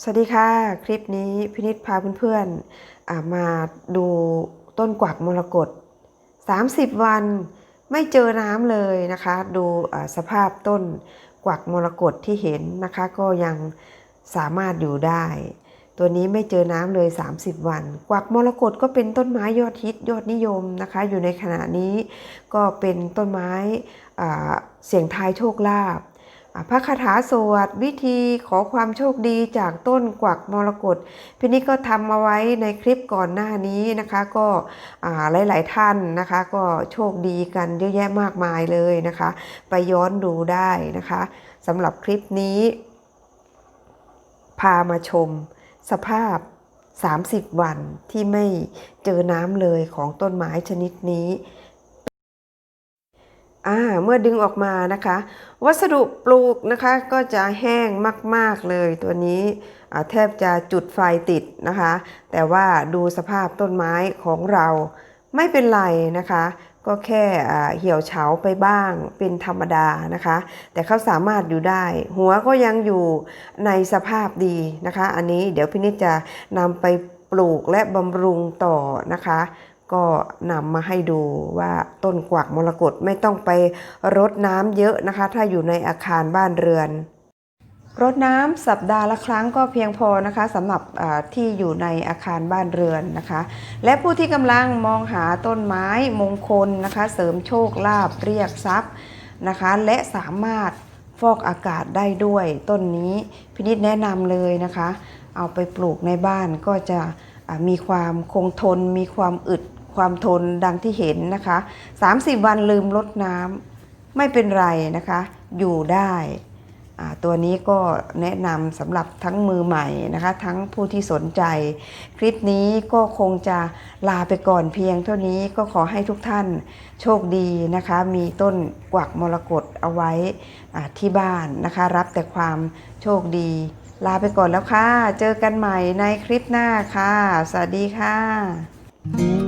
สวัสดีค่ะ คลิปนี้พินิษพาเพื่อนๆมาดูต้นกวักมรกต30 วันไม่เจอน้ำเลยนะคะ ดูสภาพต้นกวักมรกตที่เห็นนะคะ ก็ยังสามารถอยู่ได้ ตัวนี้ไม่เจอน้ำเลย 30 วัน กวักมรกตก็เป็นต้นไม้ยอดฮิตยอดนิยมนะคะ อยู่ในขณะนี้ก็เป็นต้นไม้เสียงทายโชคลาภ พระคาถาสวดวิธีขอความโชคดีจากต้นกวักมรกตพี่นิดก็ทำมาไว้ในคลิปก่อนหน้านี้นะคะ ก็อ่าหลาย ๆ ท่านนะคะ ก็โชคดีกันเยอะแยะมากมายเลยนะคะ ไปย้อนดูได้นะคะสำหรับคลิปนี้ พามาชมสภาพ 30 วันที่ไม่เจอน้ำเลยของต้นไม้ชนิดนี้ อ่าเมื่อดึงออกมานะคะ วัสดุปลูกนะคะก็จะแห้งมาก ๆ เลยตัวนี้แทบจะจุดไฟติดนะคะ แต่ว่าดูสภาพต้นไม้ของเราไม่เป็นไรนะคะ ก็แค่เหี่ยวเฉาไปบ้างเป็นธรรมดานะคะ แต่เขาสามารถอยู่ได้ หัวก็ยังอยู่ในสภาพดีนะคะ อันนี้เดี๋ยวพี่นิดจะนำไปปลูกและบำรุงต่อนะคะ ก็นำมาให้ดูว่าต้นกวักมรกตไม่ต้องไปรดน้ำเยอะนะคะ ถ้าอยู่ในอาคารบ้านเรือน รดน้ำสัปดาห์ละครั้งก็เพียงพอนะคะสำหรับที่อยู่ในอาคารบ้านเรือนนะคะ และผู้ที่กำลังมองหาต้นไม้มงคลนะคะ เสริมโชคลาภเรียกทรัพย์นะคะ และสามารถฟอกอากาศได้ด้วยต้นนี้พินิจแนะนำเลยนะคะ เอาไปปลูกในบ้านก็จะมีความคงทนมีความอึด ความทนดังที่เห็นนะคะ 30 วันลืมลดน้ำไม่เป็นไรนะคะ อยู่ได้ตัวนี้ก็แนะนำสำหรับทั้งมือใหม่นะคะ ทั้งผู้ที่สนใจ คลิปนี้ก็คงจะลาไปก่อนเพียงเท่านี้ก็ขอให้ทุกท่านโชคดีนะคะ มีต้นกวักมรกตเอาไว้ที่บ้านนะคะ รับแต่ความโชคดี ลาไปก่อนแล้วค่ะ เจอกันใหม่ในคลิปหน้าค่ะ สวัสดีค่ะ